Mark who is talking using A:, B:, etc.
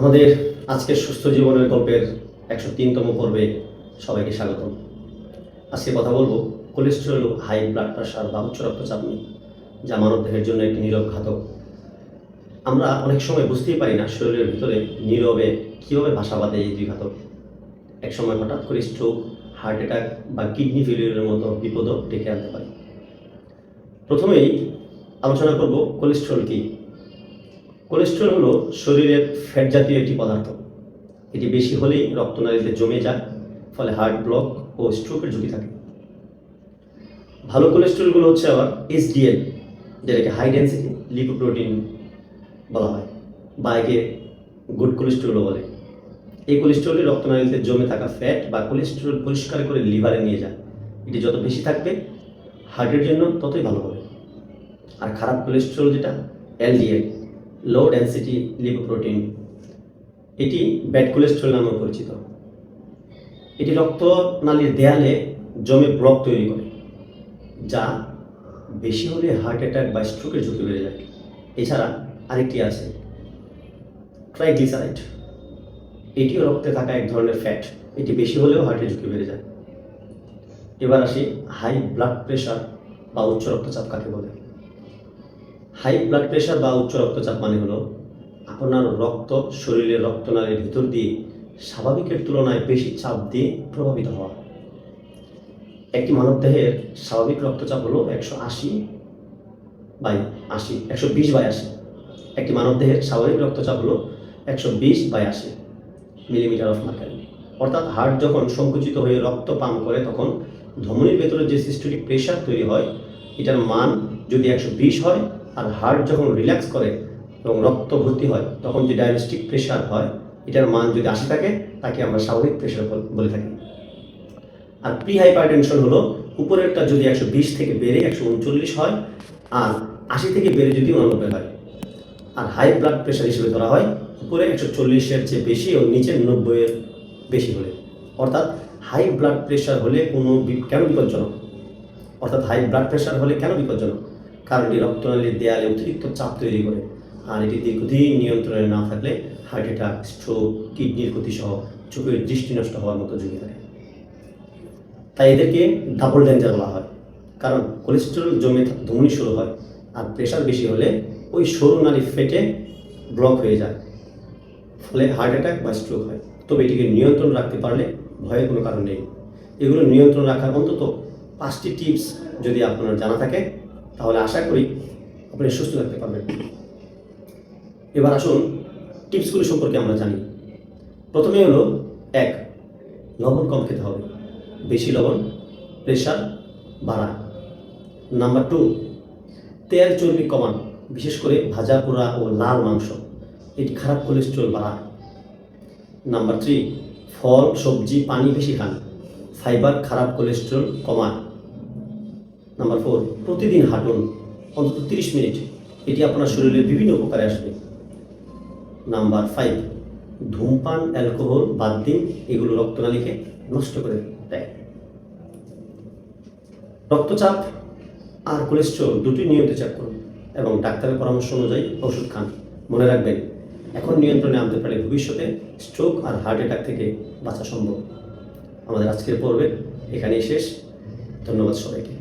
A: আমাদের আজকের সুস্থ জীবনের গল্পের একশো তিনতম পর্বে সবাইকে স্বাগতম। আজকে কথা বলব কোলেস্টেরল হাই ব্লাড প্রেশার বা উচ্চ রক্তচাপ নিয়ে, যা মানবদেহের জন্য একটি নীরব ঘাতক। আমরা অনেক সময় বুঝতেই পারি না শরীরের ভিতরে নীরবে কীভাবে ভাষা বাঁধে এই দুই ঘাতক। এক সময় হঠাৎ করে স্ট্রোক হার্ট অ্যাটাক বা কিডনি ফেলিয়ারের মতো বিপদও ডেকে আনতে পারে। প্রথমেই আলোচনা করব কোলেস্ট্রল কী? কোলেস্ট্রল হলো শরীরের ফ্যাট জাতীয় একটি পদার্থ। এটি বেশি হলেই রক্তনালীতে জমে যায়, ফলে হার্ট ব্লক ও স্ট্রোকের ঝুঁকি থাকে। ভালো কোলেস্ট্রলগুলো হচ্ছে আবার এসডিএল যেটাকে হাই ডেন্সিটি লিপোপ্রোটিন বলা হয় বা একে গুড কোলেস্ট্রলও বলে। এই কোলেস্ট্রলই রক্তনালীতে জমে থাকা ফ্যাট বা কোলেস্ট্রল পরিষ্কার করে লিভারে নিয়ে যায়। এটি যত বেশি থাকবে হার্টের জন্য ততই ভালো হবে। আর খারাপ কোলেস্ট্রল যেটা এলডিএল লো ডেন্সিটি লিপোপ্রোটিন এটি ব্যাড কোলেস্ট্রল নামে পরিচিত। এটি রক্তনালীর দেয়ালে জমে ব্লক তৈরি করে, যা বেশি হলে হার্ট অ্যাটাক বা স্ট্রোকের ঝুঁকি বেড়ে যায়। এছাড়া আরেকটি আছে ট্রাইগ্লিসারাইড এটিও রক্তে থাকা এক ধরনের ফ্যাট এটি বেশি হলেও হার্টের ঝুঁকি বেড়ে যায়। এবার আসি হাই ব্লাড প্রেশার বা উচ্চ রক্তচাপ কাকে বলে। হাই ব্লাড প্রেশার বা উচ্চ রক্তচাপ মানে হলো আপনার রক্ত শরীরের রক্তনালীর ভিতর দিয়ে স্বাভাবিকের তুলনায় বেশি চাপ দিয়ে প্রভাবিত হওয়া। একটি মানবদেহের স্বাভাবিক রক্তচাপ হলো একশো আশি বাই আশি, একশো বিশ বাই আশি। একটি মানবদেহের স্বাভাবিক রক্তচাপ হলো একশো বিশ বাই আশি মিলিমিটার অফ মার্কারি। অর্থাৎ হার্ট যখন সংকুচিত হয়ে রক্ত পাম্প করে, তখন ধমনির ভেতরে যে সিস্টেমিক প্রেশার তৈরি হয়, এটার মান যদি একশো বিশ হয় আর হার্ট যখন রিল্যাক্স করে এবং রক্ত ভর্তি হয়, তখন যে ডায়াবেটিক প্রেশার হয়, এটার মান যদি আশি থাকে, তাকে আমরা স্বাভাবিক প্রেশার বলে থাকি। আর প্রি হাইপার টেনশন হলো, উপরেরটা যদি একশো বিশ থেকে বেড়ে একশো উনচল্লিশ হয়, আর আশি থেকে বেড়ে যদি উনানব্বই হয়। আর হাই ব্লাড প্রেশার হিসেবে ধরা হয়, উপরে একশো চল্লিশের চেয়ে বেশি ও নিচে নব্বইয়ের বেশি হলে। অর্থাৎ হাই ব্লাড প্রেশার হলে কোনো কেন বিপজ্জনক? অর্থাৎ হাই ব্লাড প্রেশার হলে কেন বিপজ্জনক? কারণ এটি রক্তনালীর দেয়ালে অতিরিক্ত চাপ তৈরি করে। আর এটি দীর্ঘদিন নিয়ন্ত্রণে না থাকলে হার্ট অ্যাটাক, স্ট্রোক, কিডনির ক্ষতি সহ চোখের দৃষ্টি নষ্ট হওয়ার মতো ঝুঁকি থাকে। তাই এদেরকে ডাবল ডেঞ্জার বলা হয়। কারণ কোলেস্টেরল জমে ধমনী শুরু হয় আর প্রেশার বেশি হলে ওই সরু নালী ফেটে ব্লক হয়ে যায়, ফলে হার্ট অ্যাটাক বা স্ট্রোক হয়। তবে এটিকে নিয়ন্ত্রণ রাখতে পারলে ভয়ের কোনো কারণ নেই। এগুলো নিয়ন্ত্রণ রাখার অন্তত পাঁচটি টিপস যদি আপনার জানা থাকে তাহলে আশা করি আপনি সুস্থ থাকতে পারবেন। এবার আসুন টিপসগুলি সম্পর্কে আমরা জানি। প্রথমে হলো, এক, লবণ কম খেতে হবে। বেশি লবণ প্রেশার বাড়ায় নাম্বার টু, তেল চর্বি কমান, বিশেষ করে ভাজা পোড়া ও লাল মাংস। এটি খারাপ কোলেস্ট্রল বাড়ায়। নাম্বার থ্রি, ফল, সবজি, পানি বেশি খান। ফাইবার খারাপ কোলেস্ট্রল কমায় নাম্বার ফোর প্রতিদিন হাঁটুন, অন্তত তিরিশ মিনিট। এটি আপনার শরীরের বিভিন্ন উপকারে আসবে। নাম্বার ফাইভ ধূমপান, অ্যালকোহল বাদ দিন, এগুলো রক্তনালীকে নষ্ট করে দেয়। রক্তচাপ আর কোলেস্ট্রল দুটি নিয়মিত চেক করুন এবং ডাক্তারের পরামর্শ অনুযায়ী ওষুধ খান। মনে রাখবেন, এখন নিয়ন্ত্রণে আনতে পারলে ভবিষ্যতে স্ট্রোক আর হার্ট অ্যাটাক থেকে বাঁচা সম্ভব। আমাদের আজকের পর্বে এখানেই শেষ। ধন্যবাদ সবাইকে।